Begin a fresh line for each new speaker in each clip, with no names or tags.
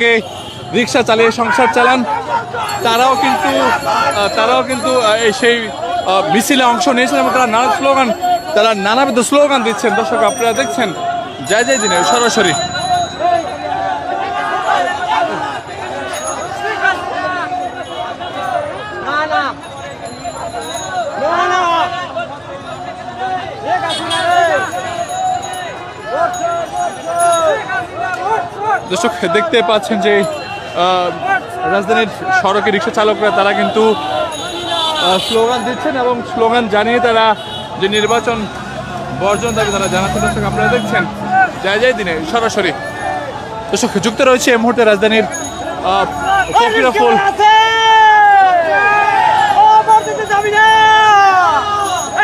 কে রিক্সা চালিয়ে সংসার চালান, তারাও কিন্তু তারাও কিন্তু সেই মিছিলে অংশ নিয়েছেন এবং তারা নানা স্লোগান, তারা নানাবিধ স্লোগান দিচ্ছেন। দর্শক, আপনারা দেখছেন, জয় জয় দিনে সরাসরি
না না না না ঠিক আছে না রে
দর্শক, দেখতে পাচ্ছেন যে রাজধানীর সড়কে রিক্সা চালকরা, তারা কিন্তু স্লোগান দিচ্ছেন এবং স্লোগান জানিয়ে তারা যে নির্বাচন বর্জন দাবি তারা জানাচ্ছেন। দর্শক, আপনারা দেখছেন, জয় জয় দিনে, সরাসরি। দর্শক, যুক্ত রয়েছে এই মুহূর্তে রাজধানীর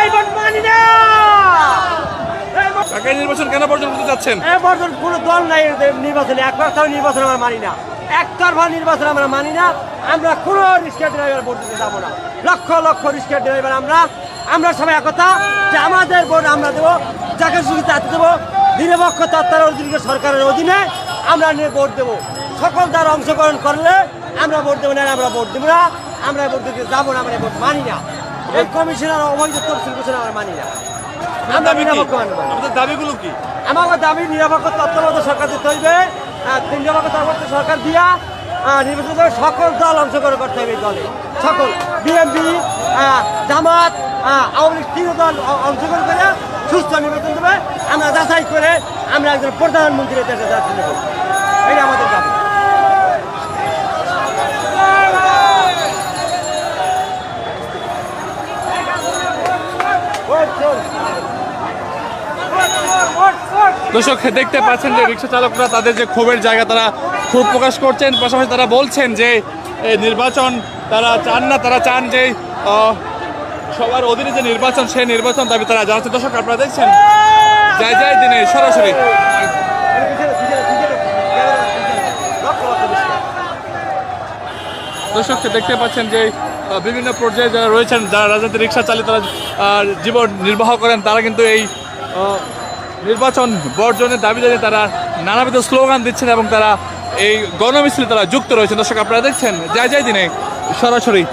এই ভোট মানি না! ভোট-
নির্বাচন কেন বর্জন করতে
বর্জন দল নাই নির্বাচনে নির্বাচন আমরা মানি না। একতরফা নির্বাচন আমরা মানি না। আমরা কোনো রিক্সা ড্রাইভার ভোট দিতে যাব না। লক্ষ লক্ষ রিক্সা ড্রাইভার আমরা। আমরা সবাই একতা যে আমাদের ভোট আমরা দেবো, যাকে সুবিধা তাকে দেবো। নিরপেক্ষ তত্ত্বার অধীনে সরকারের অধীনে আমরা ভোট দেবো। সকল তার অংশগ্রহণ করলে আমরা ভোট দেবো না আমরা ভোট দেবো না। আমরা ভোট দিতে যাব না, আমরা ভোট মানি না। এই কমিশনার অবৈধ তফসিল ঘোষণা আমরা মানি না।
আমাদের দাবিগুলো কি?
আমার দাবি নিরাপত্তা তত্ত্বাবধায়ক সরকার দিতে হইবে। আর নিরাপত্তা তত্ত্বাবধায়ক সরকার দিয়া আহ, নির্বাচন করে সকল দল অংশগ্রহণ করতে হবে এই দলে। সকল বিএনপি জামাত আহ, আওয়ামী লীগ তিন দল অ- অংশগ্রহণ করে সুস্থ নির্বাচন দেবে। আমরা যাচাই করে আমরা একজন প্রধানমন্ত্রী দেশে যাচ্ছি এটা আমাদের দাবি।
দর্শক, দেখতে পাচ্ছেন যে রিক্সা চালকরা তাদের যে ক্ষোভের জায়গা তারা ক্ষোভ প্রকাশ করছেন, পাশাপাশি তারা বলছেন যে নির্বাচন তারা চান না, তারা চান যে সবার অধীনে যে নির্বাচন, সেই নির্বাচন দাবি তারা জানাচ্ছে। দর্শক, আপনারা দেখছেন? জয় জয় দিনে সরাসরি। দর্শক, দেখতে পাচ্ছেন যে বিভিন্ন পর্যায়ে যারা রয়েছেন, যারা রাজনীতি রিক্সা চালিয়ে তারা জীবন নির্বাহ করেন, তারা কিন্তু এই নির্বাচন বর্জনের দাবি জানিয়ে তারা নানাবিধ স্লোগান দিচ্ছেন এবং তারা এই গণমিছিলে তারা যুক্ত রয়েছেন। দর্শক আপনারা দেখছেন যাই যাই দিনে সরাসরি।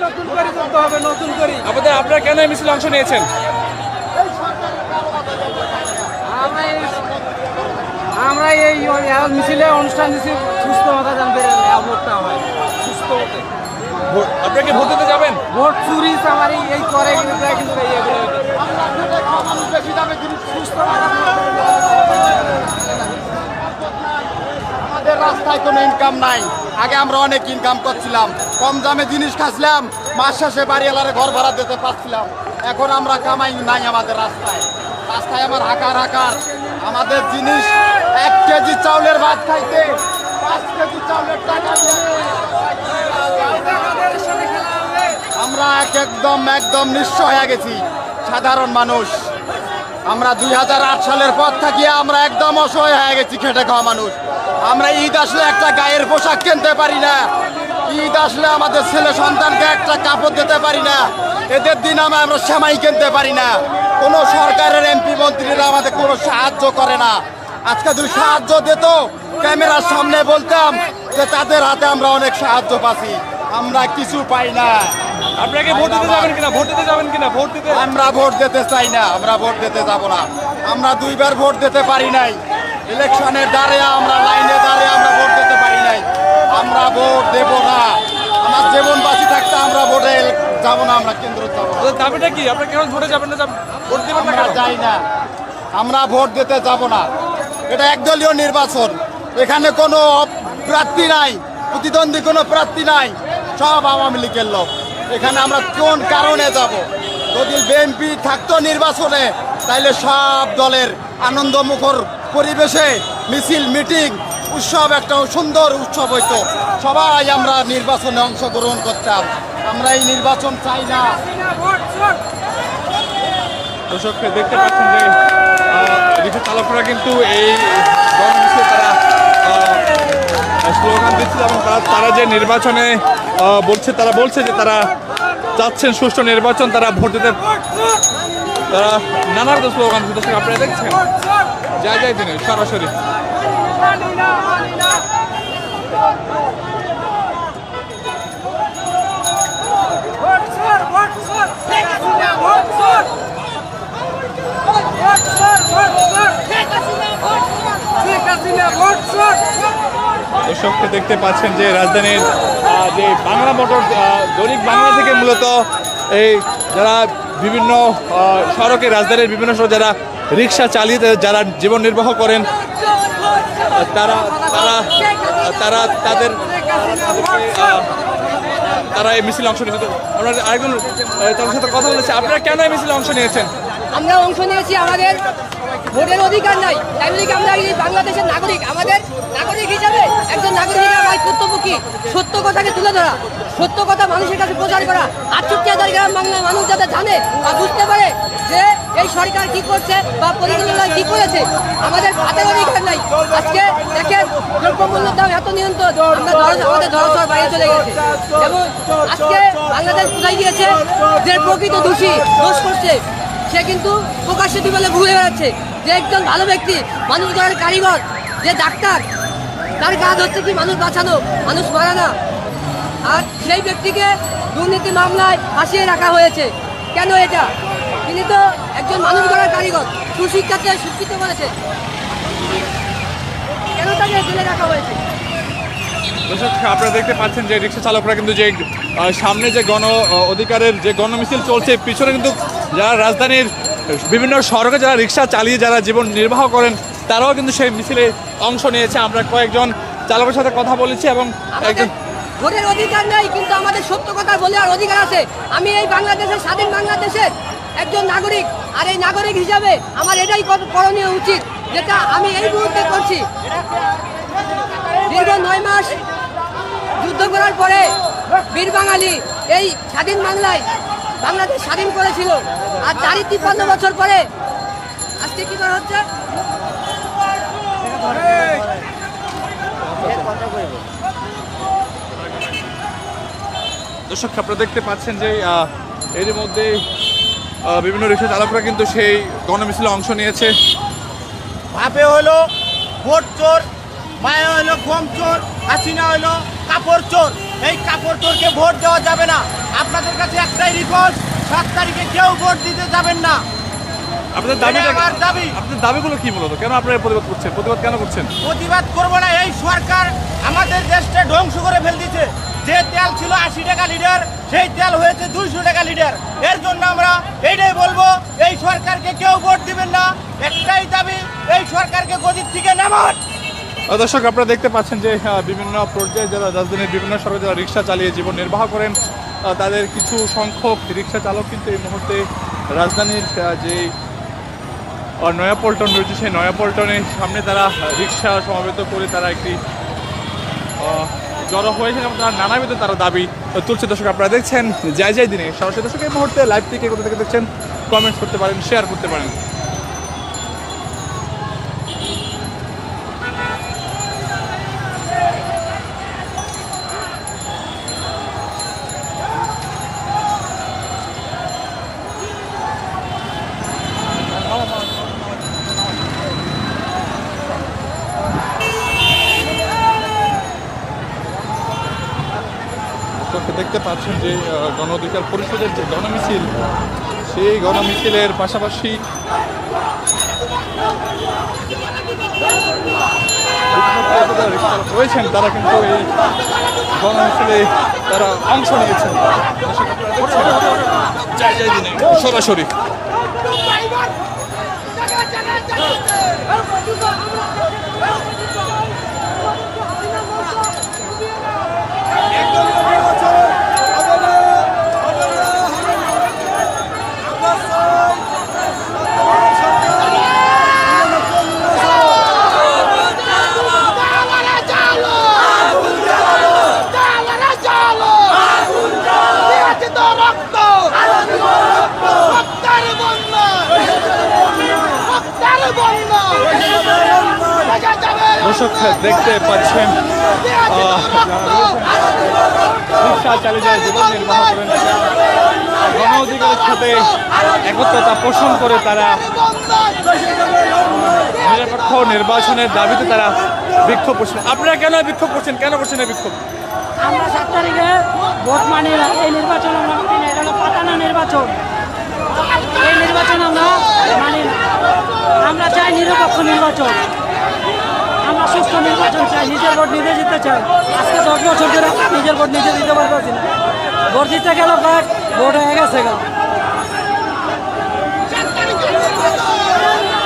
নতুন করে নতুন করে।
আমাদের আপনারা কেন এই মিছিলে অংশ নিয়েছেন?
আমরা এই আমরা এই মিছিলে অনুষ্ঠান দিচ্ছি সুস্থ মাথা জানতে ভোটটা হয়। সুস্থ হতে।
ভোট- দিতে যাবেন?
ভোট চুরি চামারি এই করে কিন্তু
আমাদের রাস্তায় কোনো ইনকাম নাই। আগে আমরা অনেক ইনকাম করছিলাম। কম দামে জিনিস খাচ্ছিলাম। মাস শেষে বাড়িওয়ালারে ঘর ভাড়া দিতে পারছিলাম। এখন আমরা কামাই নাই আমাদের রাস্তায়। রাস্তায় আমার হাকার হাকার। আমাদের জিনিস এক কেজি চাউলের ভাত খাইতে পাঁচ কেজি আমরা এক একদম একদম নিঃস্ব হয়ে গেছি। সাধারণ মানুষ। আমরা দুই সালের পর থাকি আমরা একদম অসহায় হয়ে গেছি খেটে খাওয়া মানুষ। আমরা ঈদ আসলে একটা গায়ের পোশাক কিনতে পারি না। ঈদ আসলে আমাদের ছেলে সন্তানকে একটা কাপড় দিতে পারি না। এদের দিন আমরা আমরা সেমাই কিনতে পারি না। কোনো সরকারের এমপি মন্ত্রীরা আমাদের কোনো সাহায্য করে না। আজকে যদি সাহায্য দিত, ক্যামেরার সামনে বলতাম যে তাদের হাতে আমরা অনেক সাহায্য পাচ্ছি। আমরা কিছু পাই না।
আপনারা কি ভোট দিতে যাবেন কিনা? ভোট দিতে যাবেন কিনা? ভোট দিতে
আমরা ভোট দিতে চাই না আমরা ভোট দিতে যাব না। আমরা দুইবার ভোট দিতে পারি নাই। ইলেকশনের দ্বারে আমরা লাইনে দ্বারে আমরা ভোট দিতে পারি নাই। আমরা ভোট দেব না। আমার জীবন বাঁচি থাকতে আমরা ভোটে যাব না আমরা কেন্দ্র যাব
দাবিটা কি? আপনারা কেন ভোটে যাবেন না? ভোট দিবেন না
যাই না। আমরা ভোট দিতে যাব না। এটা একদলীয় নির্বাচন। এখানে কোনো প্রার্থী নাই। প্রতিদ্বন্দ্বী কোনো প্রার্থী নাই। সব আওয়ামী লীগের লোক। এখানে আমরা কোন কারণে যাব? যদি বিএনপি থাকতো নির্বাচনে, তাইলে সব দলের আনন্দমুখর পরিবেশে মিছিল, মিটিং, উৎসব একটা সুন্দর উৎসব হইতো। সবাই আমরা নির্বাচনে অংশগ্রহণ করতাম। আমরা এই নির্বাচন চাই না।
দর্শক দেখতে পাচ্ছেন যে রিক্সা চালকরা কিন্তু এই তারা স্লোগান দিচ্ছে এবং তারা তারা যে নির্বাচনে বলছে তারা বলছে যে তারা চাচ্ছেন সুষ্ঠু নির্বাচন, তারা ভোট দিতে তারা নানাবিধ স্লোগান দিচ্ছে। দর্শক আপনারা দেখছেন যাই জয় দিনে সরাসরি দর্শককে দেখতে পাচ্ছেন যে রাজধানীর যে বাংলা মোটর দৈনিক বাংলা থেকে মূলত এই যারা বিভিন্ন সড়কে রাজধানীর বিভিন্ন সড়ক যারা রিক্সা চালিয়ে যারা জীবন নির্বাহ করেন, তারা তারা তারা তাদের, তারা এই মিছিলে অংশ নিয়েছে। আমরা আরেকজন তাদের সাথে কথা বলেছি। আপনারা কেন এই মিছিলে অংশ নিয়েছেন?
আমরা অংশ নিয়েছি, আমাদের ভোটের অধিকার নাই। তাই আমরা এই বাংলাদেশের নাগরিক? আমাদের নাগরিক হিসাবে একজন নাগরিক আমার কর্তব্য কি সত্য কথাকে তুলে ধরা, সত্য কথা মানুষের কাছে প্রচার করা। আটষট্টি হাজার গ্রাম বাংলার মানুষ যাতে জানে বা বুঝতে পারে যে এই সরকার কি করছে বা পরিকল্পনা কি করেছে, আমাদের হাতের অধিকার নাই। আজকে দেখেন দ্রব্যমূল্যের দাম এত নিয়ন্ত্রণ আমাদের ধরাছোঁয়ার বাইরে চলে গেছে। এবং আজকে বাংলাদেশ কোথায় গিয়েছে যে প্রকৃত দোষী, দোষ করছে। সে কিন্তু প্রকাশ্যে দুবেলে ঘুরে বেড়াচ্ছে। যে একজন ভালো ব্যক্তি, মানুষ গড়ার কারিগর, যে ডাক্তার, তার কাজ হচ্ছে কি মানুষ বাঁচানো, মানুষ মারা না। আর সেই ব্যক্তিকে দুর্নীতি মামলায় ফাঁসিয়ে রাখা হয়েছে। কেন এটা? তিনি তো একজন মানুষ গড়ার কারিগর সুশিক্ষাতে শিক্ষিত করেছে। কেন তাকে জেলে রাখা হয়েছে?
আপনারা দেখতে পাচ্ছেন যে রিক্সা চালকরা কিন্তু যে সামনে যে গণ, অধিকারের যে গণমিছিল চলছে, পিছনে কিন্তু যারা রাজধানীর বিভিন্ন সড়কে যারা রিক্সা চালিয়ে যারা জীবন নির্বাহ করেন তারাও কিন্তু সেই মিছিলে অংশ নিয়েছে। আমরা কয়েকজন চালকের সাথে কথা বলেছি এবং একজন
ভোটের অধিকার নেই কিন্তু আমাদের সত্য কথা বলে আর অধিকার আছে। আমি এই বাংলাদেশের স্বাধীন বাংলাদেশের একজন নাগরিক আর এই নাগরিক হিসাবে আমার এটাই করণীয় উচিত যেটা আমি এই মুহূর্তে করছি। দীর্ঘ নয় মাস যুদ্ধ করার পরে বীর বাঙালি এই স্বাধীন বাংলায় বাংলাদেশ স্বাধীন করেছিল। আর তারই তিপ্পান্ন বছর পরে আজকে কি করা হচ্ছে?
দর্শক আপনারা দেখতে পাচ্ছেন যে এর মধ্যে বিভিন্ন রিক্সা চালকরা কিন্তু সেই গণমিছিলে অংশ নিয়েছে।
ভাবে হলো ভোট চোর মায়া হলো গম চোর হাসিনা হলো কাপড় চোর। এই কাপড় চোরকে ভোট দেওয়া যাবে না। আপনাদের কাছে একটাই রিকোয়েস্ট সাত তারিখে কেউ ভোট দিতে যাবেন না।
আপনাদের
এটা
দাবিটা
আমার দাবি।
আপনাদের দাবিগুলো কি কেন আপনারা প্রতিবাদ করছেন? প্রতিবাদ কেন করছেন?
প্রতিবাদ করব না এই সরকার আমাদের দেশটা ধ্বংস করে ফেল দিচ্ছে যে তেল ছিল আশি টাকা লিটার সেই তেল হয়েছে দুইশো টাকা লিটার। এর জন্য আমরা এইটাই বলব এই সরকারকে কেউ ভোট দিবেন না। একটাই দাবি এই সরকারকে গদির থেকে নামান
দর্শক, আপনারা দেখতে পাচ্ছেন যে বিভিন্ন পর্যায়ে যারা রাজধানীর বিভিন্ন সড়কে যারা রিক্সা চালিয়ে জীবন নির্বাহ করেন তাদের কিছু সংখ্যক রিক্সা চালক কিন্তু এই মুহূর্তে রাজধানীর যে নয়াপল্টন রয়েছে, সেই নয়াপল্টনের সামনে তারা রিক্সা সমাবেত করে তারা একটি জড়ো হয়েছে এবং তারা নানাবিধ তারা দাবি তুলছে। দর্শক, আপনারা দেখছেন যাই যাই দিনে। সরাসরি দর্শক, এই মুহূর্তে লাইভ থেকে কোথা থেকে দেখছেন কমেন্টস করতে পারেন শেয়ার করতে পারেন। দেখতে পাচ্ছেন যে গণ অধিকার পরিষদের যে গণমিছিল সেই গণমিছিলের পাশাপাশি রয়েছেন তারা কিন্তু এই গণমিছিলে তারা অংশ নিয়েছেন। আপনারা দেখছেন, জয় জয় দিনে সরাসরি দর্শক দেখতে পাচ্ছেন রিক্সা চালিয়ে জীবন নির্বাহ করেন। সাথে একত্রতা পোষণ করে তারা নিরপেক্ষ নির্বাচনের দাবিতে তারা বিক্ষোভ করছেন। আপনারা কেন বিক্ষোভ করছেন? কেন করছেন এই বিক্ষোভ?
আমরা সাত তারিখে ভোট মানি না এই নির্বাচন আমরা মানি না, এটা হলো পাতানা নির্বাচন। এই নির্বাচন আমরা মানি না। আমরা চাই নিরপেক্ষ নির্বাচন। আমরা সুস্থ নির্বাচন চাই, নিজের ভোট নিজে জিততে চাই। আজকে দশ বছর ধরে নিজের ভোট নিজে দিতে পারতেছি না। ভোট দিতে গেল বাট ভোট হয়ে গেছে গা।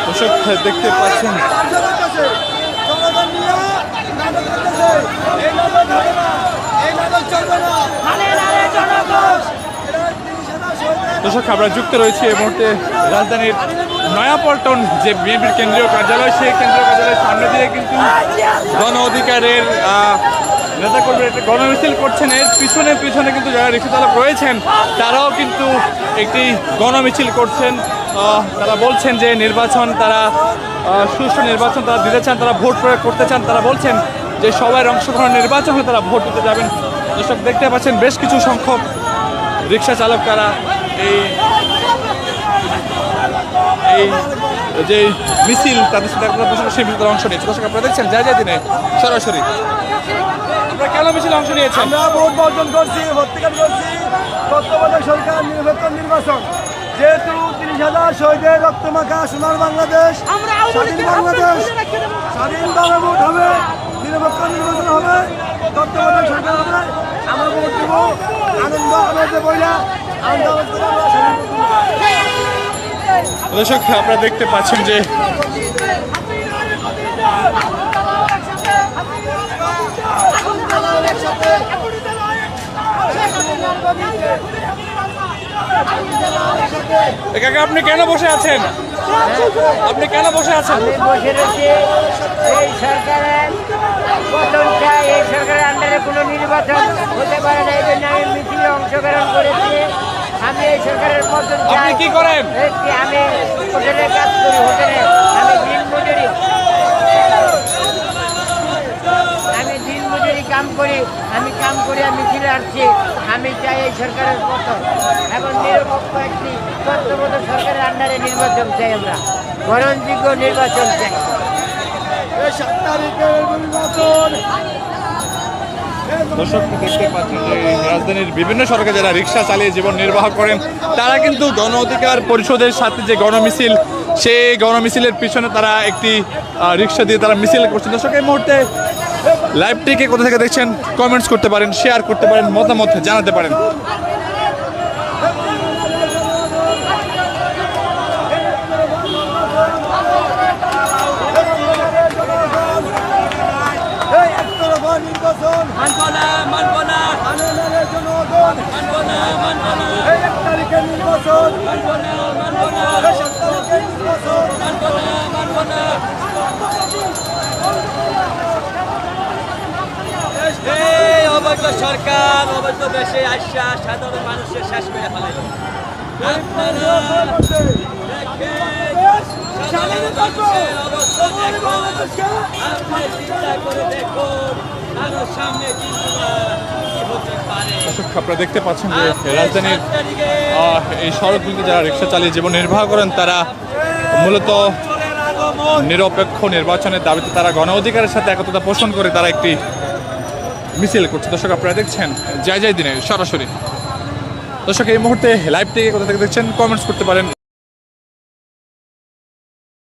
দর্শক, দেখতে পাচ্ছেন। দর্শক, আমরা যুক্ত রয়েছে এই মুহূর্তে রাজধানীর নয়াপল্টন যে বিএনপির কেন্দ্রীয় কার্যালয়, সেই কেন্দ্রীয় কার্যালয়ের সামনে দিয়ে কিন্তু গণ অধিকারের নেতা কর্মীরা একটা গণমিছিল করছেন। এর পিছনে পিছনে কিন্তু যারা রিক্সা চালক রয়েছেন, তারাও কিন্তু একটি গণমিছিল করছেন। তারা বলছেন যে নির্বাচন তারা সুষ্ঠু নির্বাচন তারা দিতে চান, তারা ভোট প্রয়োগ করতে চান। তারা বলছেন যে সবার অংশগ্রহণ নির্বাচন হলে তারা ভোট দিতে যাবেন। দর্শক, দেখতে পাচ্ছেন বেশ কিছু সংখ্যক রিক্সা চালক তারা এই এই যে মিছিল তাদের সাথে আপনারা সেই মিছিলে অংশ নিয়েছে দর্শক আপনারা দেখছেন যা যা দিনে সরাসরি। আপনারা কেন মিছিলে অংশ নিয়েছেন?
আমরা ভোট বর্জন করছি ভর্তিকার করছি। তত্ত্বাবধায়ক সরকার নিরপেক্ষ নির্বাচন। যেহেতু তিরিশ হাজার শহীদের রক্তমাখা সোনার বাংলাদেশ স্বাধীন বাংলাদেশ স্বাধীনভাবে ভোট হবে নিরপেক্ষ নির্বাচন হবে তত্ত্বাবধায়ক সরকার হবে আমরা ভোট দেব। আনন্দ আনন্দে বইলা আনন্দ
দর্শক, আপনারা দেখতে পাচ্ছেন যে কাকা, আপনি কেন বসে আছেন? আপনি কেন বসে আছেন?
বসে এই সরকারের পতন চাই। এই সরকারের আন্ডারে কোনো নির্বাচন হতে পারে না, এই জন্য আমি মিছিলে অংশগ্রহণ করেছি। আমি এই সরকারের পতন
আপনি কি করেন?
একটি আমি হোটেলে কাজ করি হোটেলে আমি দিন মজুরি। আমি দিন মজুরি কাম করি আমি কাম করে আমি ফিরে আসছি। আমি চাই এই সরকারের পতন এখন নিরপেক্ষ একটি তত্ত্বাবধায়ক সরকারের আন্ডারে নির্বাচন চাই আমরা। গ্রহণযোগ্য নির্বাচন চাই।
সাত তারিখের নির্বাচন।
দর্শক, দেখতে পাচ্ছেন যে রাজধানীর বিভিন্ন সড়কে যারা রিক্সা চালিয়ে জীবন নির্বাহ করেন, তারা কিন্তু গণ অধিকার পরিষদের সাথে যে গণমিছিল, সেই গণমিছিলের পিছনে তারা একটি রিক্সা দিয়ে তারা মিছিল করছেন। দর্শক, এই মুহূর্তে লাইভটিকে কোথা থেকে দেখছেন? কমেন্টস করতে পারেন শেয়ার করতে পারেন, মতামত জানাতে পারেন
এই একতরফা নির্বাচন মানবো না মানবো না আনন্দের জনগণ মানবো না মানবো না এই এক তারিখের নির্বাচন। সাত তারিখের নির্বাচন।
অবৈধ সরকার, অবৈধ দেশে আসা সাধারণ মানুষের শেষ করে ফেলে। চিন্তা করে দেখুন, আরও সামনে কিন্তু
দর্শক, আপনারা দেখতে পাচ্ছেন যে রাজধানীর এই সড়কগুলিতে যারা রিক্সা চালিয়ে জীবন নির্বাহ করেন, তারা মূলত নিরপেক্ষ নির্বাচনের দাবিতে তারা গণ অধিকারের সাথে একতা পোষণ করে তারা একটি মিছিল করছে। দর্শক, আপনারা দেখছেন যাই যাই দিনে সরাসরি। দর্শক, এই মুহূর্তে লাইভ থেকে কোথা থেকে দেখছেন? কমেন্টস করতে পারেন।